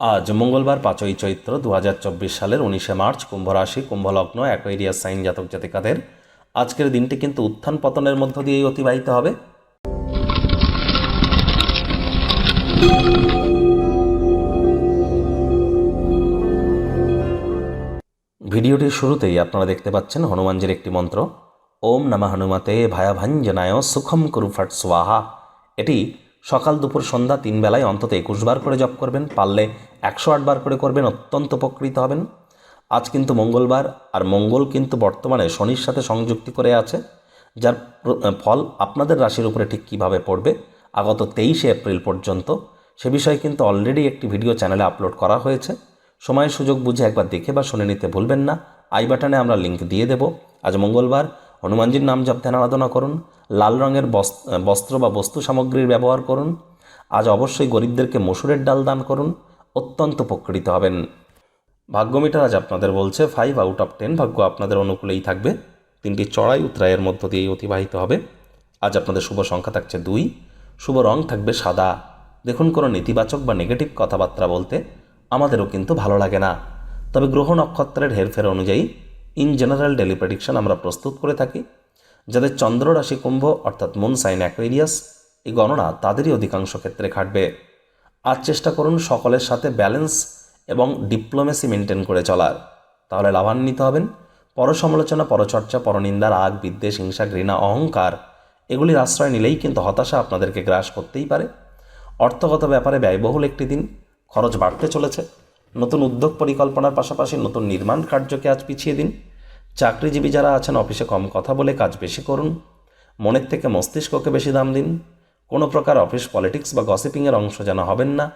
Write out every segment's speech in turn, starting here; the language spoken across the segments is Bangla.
আজ মঙ্গলবার পাঁচই চৈত্র দু হাজার চব্বিশ সালের উনিশে মার্চ কুম্ভ রাশি কুম্ভলগ্ন অ্যাকোয়েরিয়াস সাইন জাতক জাতিকাদের। আজকের দিনটি কিন্তু উত্থান পতনের মধ্য দিয়েই অতিবাহিত হবে। ভিডিওটির শুরুতেই আপনারা দেখতে পাচ্ছেন হনুমানজির একটি মন্ত্র। ওম নমঃ হনুমতে ভয়াভাঞ্জনায় সুখম কুরু ফট স্বাহা। এটি সকাল দুপুর সন্ধ্যা তিন বেলায় অন্তত একুশ বার করে জপ করবেন, পারলে একশো আট বার করে করবেন, অত্যন্ত উপকৃত হবেন। আজ কিন্তু মঙ্গলবার, আর মঙ্গল কিন্তু বর্তমানে শনির সাথে সংযুক্তি করে আছে, যার ফল আপনাদের রাশির উপরে ঠিক কীভাবে পড়বে, আগত তেইশে এপ্রিল পর্যন্ত। সে বিষয়ে কিন্তু অলরেডি একটি ভিডিও চ্যানেলে আপলোড করা হয়েছে। সময় সুযোগ বুঝে একবার দেখে বা শুনে নিতে ভুলবেন না। আই বাটনে আমরা লিংক দিয়ে দেব। আজ মঙ্গলবার হনুমানজির নাম জপ, ধ্যান, আরাধনা করুন। লাল রঙের বস- বস্ত্র বা বস্তু সামগ্রীর ব্যবহার করুন। আজ অবশ্যই গরিবদেরকে মসুরের ডাল দান করুন। অত্যন্ত উপকৃত হবেন। ভাগ্যমিটার আজ আপনাদের বলছে ফাইভ আউট অফ টেন ভাগ্য আপনাদের অনুকূলেই থাকবে। তিনটি চড়াই উত্তরায়ের মধ্য দিয়েই অতিবাহিত হবে। আজ আপনাদের শুভ সংখ্যা থাকছে দুই। শুভ রং থাকবে সাদা। দেখুন কোনো নেতিবাচক বা নেগেটিভ কথাবার্তা বলতে। আমাদেরও কিন্তু ভালো লাগে না। তবে গ্রহ নক্ষত্রের হেরফের অনুযায়ী ইন জেনারেল ডেলি প্রেডিকশন আমরা প্রস্তুত করে থাকি। যাদের চন্দ্র রাশি কুম্ভ অর্থাৎ মুন সাইন অ্যাকোয়েরিয়াস এই গণনা তাদেরই অধিকাংশ ক্ষেত্রে খাটবে আর চেষ্টা করুন সকলের সাথে ব্যালেন্স এবং ডিপ্লোমেসি মেনটেন করে চলার। তাহলে লাভান্বিত হবেন। পরসমালোচনা, পরচর্চা পরনিন্দা রাগ বিদ্বেষ, হিংসা, ঘৃণা, অহংকার, এগুলির আশ্রয় নিলেই কিন্তু হতাশা আপনাদেরকে গ্রাস করতেই পারে। অর্থগত ব্যাপারে ব্যয়বহুল একটি দিন। খরচ বাড়তে চলেছে। নতুন উদ্যোগ পরিকল্পনার পাশাপাশি নতুন নির্মাণ কার্যকে আজ পিছিয়ে দিন। চাকরিজীবী যারা আছেন অফিসে কম কথা বলে কাজ বেশি করুন। মনের থেকে মস্তিষ্ককে বেশি দাম দিন। কোনো প্রকার অফিস পলিটিক্স বা গসিপিংয়ের অংশ যেন হবেন না।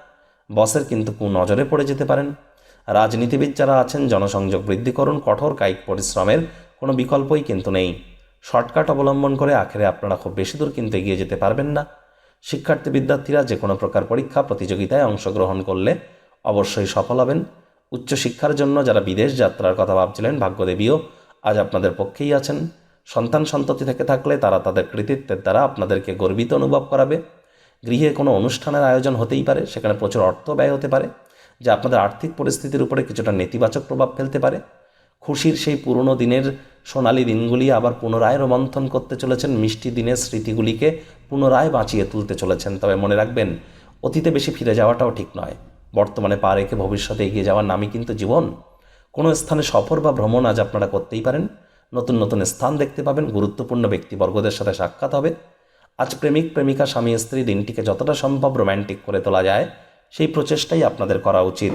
বসের কিন্তু নজরে পড়ে যেতে পারেন। রাজনীতিবিদ যারা আছেন, জনসংযোগ বৃদ্ধি করুন। কঠোর কায়িক পরিশ্রমের কোনো বিকল্পই কিন্তু নেই। শর্টকাট অবলম্বন করে আখেরে আপনারা খুব বেশি দূর কিন্তু এগিয়ে যেতে পারবেন না। শিক্ষার্থী বিদ্যার্থীরা যে কোনো প্রকার পরীক্ষা, প্রতিযোগিতায় অংশগ্রহণ করলে অবশ্যই সফল হবেন। উচ্চশিক্ষার জন্য যারা বিদেশ যাত্রার কথা ভাবছিলেন, ভাগ্যদেবীও আজ আপনাদের পক্ষেই আছেন। সন্তান সন্ততি থেকে থাকলে তারা তাদের কৃতিত্বের দ্বারা আপনাদেরকে গর্বিত অনুভব করাবে। গৃহে কোনো অনুষ্ঠানের আয়োজন হতেই পারে, সেখানে প্রচুর অর্থ ব্যয় হতে পারে, যা আপনাদের আর্থিক পরিস্থিতির উপরে কিছুটা নেতিবাচক প্রভাব ফেলতে পারে। খুশির সেই পুরনো দিনের সোনালি দিনগুলি আবার পুনরায় রোমন্থন করতে চলেছেন, মিষ্টি দিনের স্মৃতিগুলিকে পুনরায় বাঁচিয়ে তুলতে চলেছেন। তবে মনে রাখবেন, অতীতে বেশি ফিরে যাওয়াটাও ঠিক নয়। বর্তমানে পা রেখে ভবিষ্যতে এগিয়ে যাওয়ার নামই কিন্তু জীবন। কোনো স্থানে সফর বা ভ্রমণ আজ আপনারা করতেই পারেন। নতুন নতুন স্থান দেখতে পাবেন, গুরুত্বপূর্ণ ব্যক্তিবর্গদের সাথে সাক্ষাৎ হবে। আজ প্রেমিক, প্রেমিকা, স্বামী, স্ত্রী, দিনটিকে যতটা সম্ভব রোম্যান্টিক করে তোলা যায়, সেই প্রচেষ্টাই আপনাদের করা উচিত।